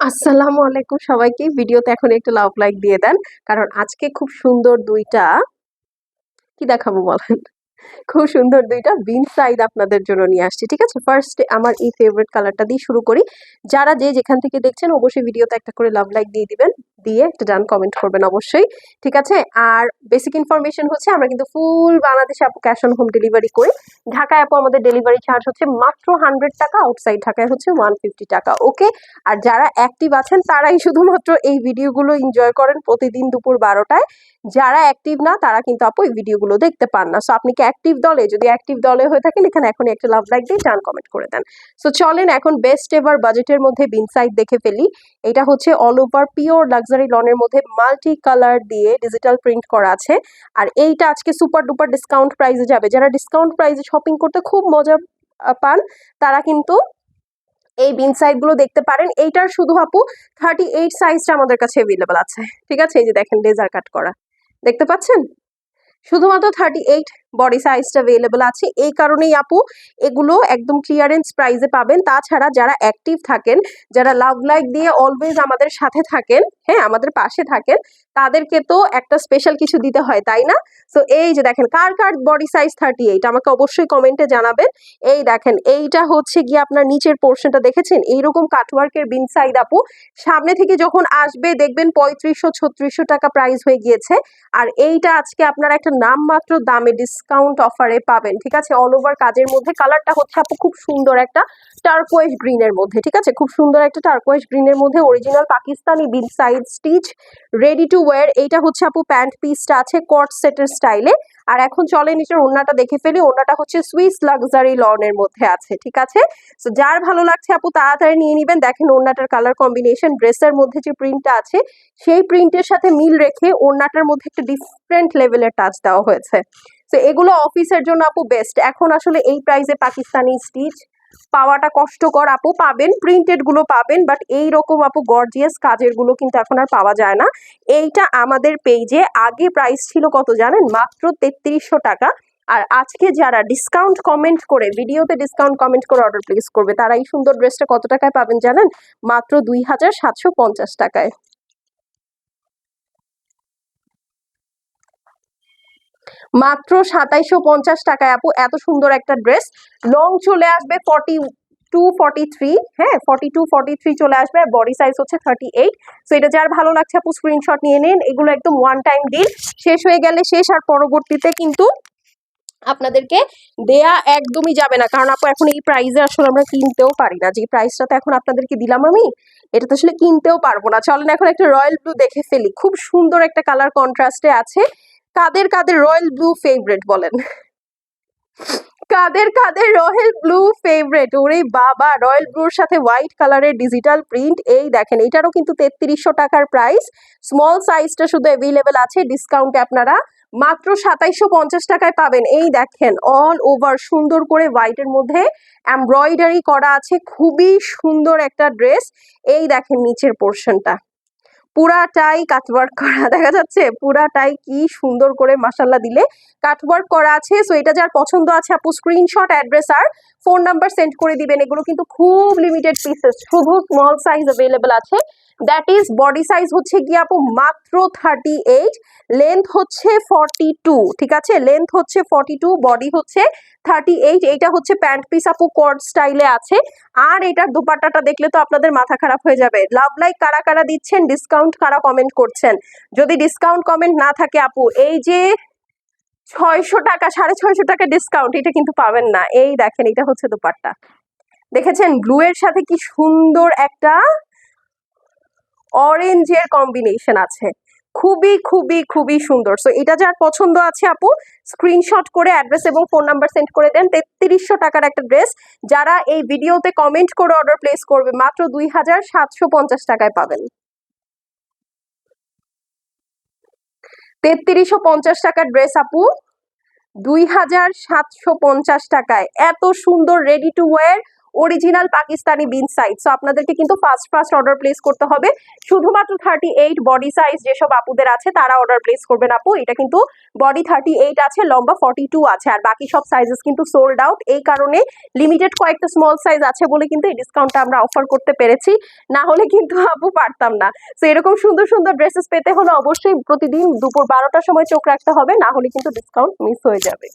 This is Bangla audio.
আসসালামু আলাইকুম সবাইকে। ভিডিওতে এখন একটু লাভ লাইক দিয়ে দেন। কারণ আজকে খুব সুন্দর দুইটা কি দেখাবো বলেন? খুব সুন্দর দুইটা বিন সাইড আপনাদের জন্য নিয়ে আসছি, ঠিক আছে? ফার্স্টে আমার এই ফেভারিট কালারটা দিয়ে শুরু করি। যারা যে যেখান থেকে দেখছেন, অবশ্যই ভিডিওতে একটা করে লাভ লাইক দিয়ে দিবেন। দিয়ে একটা ডান কমেন্ট করবেন অবশ্যই, ঠিক আছে? আর বেসিক ইনফরমেশন হচ্ছে আমরা কিন্তু ফুল বাংলাদেশে আপু ক্যাশ অন হোম ডেলিভারি করি। ঢাকায় আপু আমাদের ডেলিভারি চার্জ হচ্ছে মাত্র হান্ড্রেড টাকা আউটসাইড ঢাকায় হচ্ছে ওয়ান ফিফটি টাকা ওকে আর যারা অ্যাক্টিভ আছেন, তারাই শুধুমাত্র এই ভিডিওগুলো এনজয় করেন প্রতিদিন দুপুর বারোটায়। যারা অ্যাক্টিভ না, তারা কিন্তু আপু এই ভিডিওগুলো দেখতে পান না। সো আপনি কি অ্যাক্টিভ দলে? যদি অ্যাক্টিভ দলে হয়ে থাকেন, এখানে এখন একটা লাভ লাইক দিয়ে ডান কমেন্ট করে দেন। সো চলেন এখন বেস্ট এভার বাজেটের মধ্যে বিনসাইড দেখে ফেলি। এটা হচ্ছে অল ওভার পিওর লাক্সারি লনের মধ্যে মাল্টি কালার দিয়ে ডিজিটাল প্রিন্ট করা আছে। আর এইটা আজকে সুপার ডুপার ডিসকাউন্ট প্রাইসে যাবে। যারা ডিসকাউন্ট প্রাইসে শপিং করতে খুব মজা পান, তারা কিন্তু এই বিনগুলো দেখতে পারেন। এইটার শুধু আপু থার্টি এইট সাইজটা আমাদের কাছে অ্যাভেলেবল আছে। ঠিক আছে? এই যে দেখেন লেজার কাট করা। দেখতে পাচ্ছেন? শুধুমাত্র থার্টি এইট বডি সাইজটা অ্যাভেলেবল আছে। এই কারণেই আপু এগুলো একদম ক্লিয়ারেন্স প্রাইসে পাবেন। তাছাড়া যারা অ্যাক্টিভ থাকেন, যারা লাভ লাইক দিয়ে অলওয়েজ আমাদের সাথে থাকেন হ্যাঁ আমাদের পাশে থাকেন, তাদেরকে তো একটা স্পেশাল কিছু দিতে হয়, তাই না? সো এই যে দেখেন, কার কার বডি সাইজ থার্টি এইট আমাকে অবশ্যই কমেন্টে জানাবেন। এই দেখেন, এইটা হচ্ছে গিয়ে আপনার নিচের পোর্শনটা দেখেছেন? এইরকম কাটওয়ার্কের বিন সাইড আপু সামনে থেকে যখন আসবে, দেখবেন পঁয়ত্রিশশো, ছত্রিশশো টাকা প্রাইস হয়ে গিয়েছে। আর এইটা আজকে আপনার একটা নামমাত্র দামে ডিসকাউন্ট অফারে পাবেন, ঠিক আছে? অল ওভার কাজের মধ্যে কালারটা হচ্ছে আপু খুব সুন্দর একটা টার্কোয়েশ গ্রিনের মধ্যে, ঠিক আছে? খুব সুন্দর একটা টার্কোয়েশ গ্রিনের মধ্যে original Pakistani bill side stitch ready to wear এইটা হচ্ছে আপু প্যান্ট পিসটা আছে কট সেটের স্টাইলে আর এখন চলে নিচের ওড়নাটা দেখে ফেলি, ওড়নাটা হচ্ছে সুইস লাক্সারি লনের মধ্যে আছে, ঠিক আছে? তো যার ভালো লাগছে আপু তাড়াতাড়ি নিয়ে নেবেন। দেখেন ওড়নাটার কালার কম্বিনেশন ড্রেসের মধ্যে যে প্রিন্টটা আছে, সেই প্রিন্টের সাথে মিল রেখে ওড়নাটার মধ্যে একটা ডিফারেন্ট লেভেলের টাচ দেওয়া হয়েছে। তো এগুলো অফিসের জন্য আপু বেস্ট এখন আসলে এই প্রাইসে পাকিস্তানি স্টিচ পাওয়াটা কষ্টকর আপু, পাবেন প্রিন্টেডগুলো পাবেন বাট এই রকম আপু গর্জিয়াস কাজেরগুলো কিন্তু এখন আর পাওয়া যায় না। এইটা আমাদের পেজে আগে প্রাইস ছিল কত জানেন? মাত্র তেত্রিশশো টাকা। আর আজকে যারা ডিসকাউন্ট কমেন্ট করে ভিডিওতে ডিসকাউন্ট কমেন্ট করে অর্ডার প্লেস করবে, তারা এই সুন্দর ড্রেসটা কত টাকায় পাবেন জানেন? মাত্র দুই হাজার সাতশো পঞ্চাশ টাকায়। মাত্র সাতাইশো পঞ্চাশ টাকায় আপু, এত সুন্দর একটা ড্রেস লং চলে আসবে ফর্টি টু ফর্টি থ্রি হ্যাঁ ফর্টি টু ফর্টি থ্রি চলে আসবে আর বডি সাইজ হচ্ছে থার্টি এইট সো এটা যার ভালো লাগছে আপু স্ক্রিনশট নিয়ে নিন। এগুলো একদম ওয়ান টাইম ডিল শেষ হয়ে গেলে শেষ আর পরবর্তীতে কিন্তু আপনাদেরকে দেয়া একদমই যাবে না। কারণ আপু, এখন এই প্রাইসে আসলে আমরা কিনতেও পারি না। যে প্রাইসটা তো এখন আপনাদেরকে দিলাম আমি, এটা তো আসলে কিনতেও পারব না। চলেন এখন একটা রয়্যাল ব্লু দেখে ফেলি। খুব সুন্দর একটা কালার কন্ট্রাস্টে আছে। কাদের কাদের রয়্যাল ব্লু ফেভারেট বলেন? কাদের কাদের রয়্যাল ব্লু ফেভারেট? ওরে বাবা, রয়্যাল ব্লুর সাথে হোয়াইট কালারের ডিজিটাল প্রিন্ট, এই দেখেন, এটারও কিন্তু তেত্রিশশো টাকার প্রাইস। স্মল সাইজটা শুধু অ্যাভেলেবেল আছে ডিসকাউন্টে আপনারা মাত্র সাতাইশশো পঞ্চাশ টাকায় পাবেন। এই দেখেন অল ওভার সুন্দর করে হোয়াইটের মধ্যে এমব্রয়ডারি করা আছে, খুবই সুন্দর একটা ড্রেস এই দেখেন, নিচের পোর্শনটা পুরাটাই কাটওয়ার্ক করা। দেখা যাচ্ছে পুরাটাই কি সুন্দর করে মাসাল্লা দিলে কাটওয়ার্ক করা আছে। সো এটা যার পছন্দ আছে আপু স্ক্রিনশট অ্যাড্রেস আর ফোন নাম্বার সেন্ড করে দিবেন। এগুলো কিন্তু খুব লিমিটেড পিসেস শুধু স্মল সাইজ অ্যাভেলেবেল আছে। দ্যাট ইজ বডি সাইজ হচ্ছে গিয়ে আপু, মাত্র থার্টি এইট লেন্থ হচ্ছে ফর্টি টু ঠিক আছে? লেন্থ হচ্ছে ফর্টি টু বডি হচ্ছে থার্টি এইট এইটা হচ্ছে প্যান্ট পিস আপু কর্ড স্টাইলে আছে। আর এটার দুপাট্টাটা দেখলে তো আপনাদের মাথা খারাপ হয়ে যাবে। লাভ লাইক কারা কারা দিচ্ছেন ডিসকাউন্ট কারা কমেন্ট করছেন? যদি ডিসকাউন্ট কমেন্ট না থাকে আপু, এই যে ছয়শো টাকা, সাড়ে ছয়শো টাকা ডিসকাউন্ট এটা কিন্তু পাবেন না। এই দেখেন, এটা হচ্ছে দুপাট্টা। দেখেছেন ব্লু এর সাথে কি সুন্দর একটা অরেঞ্জের কম্বিনেশন আছে। খুবই খুবই খুবই সুন্দর। সো এটা যার পছন্দ আছে আপু স্ক্রিনশট করে অ্যাড্রেস এবং ফোন নাম্বার সেন্ড করে দেন। তেত্রিশশো টাকার একটা ড্রেস যারা এই ভিডিওতে কমেন্ট করে অর্ডার প্লেস করবে, মাত্র দুই হাজার সাতশো পঞ্চাশ টাকায় পাবেন। তেত্রিশশো পঞ্চাশ টাকার ড্রেস আপু। দুই হাজার সাতশো পঞ্চাশ টাকায়। এত সুন্দর ready to wear original Pakistani bin size so আপনাদেরকে কিন্তু ফার্স্ট ফার্স্ট অর্ডার প্লেস করতে হবে। শুধুমাত্র থার্টি এইট বডি সাইজ যেসব আপুদের আছে, তারা অর্ডার প্লেস করবেন আপু। এটা কিন্তু বডি থার্টি এইট আছে, লম্বা ফর্টি টু আছে। আর বাকি সব সাইজেস কিন্তু সোল্ড আউট এই কারণে লিমিটেড কয়েকটা স্মল সাইজ আছে বলে কিন্তু এই ডিসকাউন্টটা আমরা অফার করতে পেরেছি। না হলে কিন্তু আপু পারতাম না। তো এরকম সুন্দর সুন্দর ড্রেসেস পেতে হলে অবশ্যই প্রতিদিন দুপুর বারোটার সময় চোখ রাখতে হবে। না হলে কিন্তু ডিসকাউন্ট মিস হয়ে যাবে।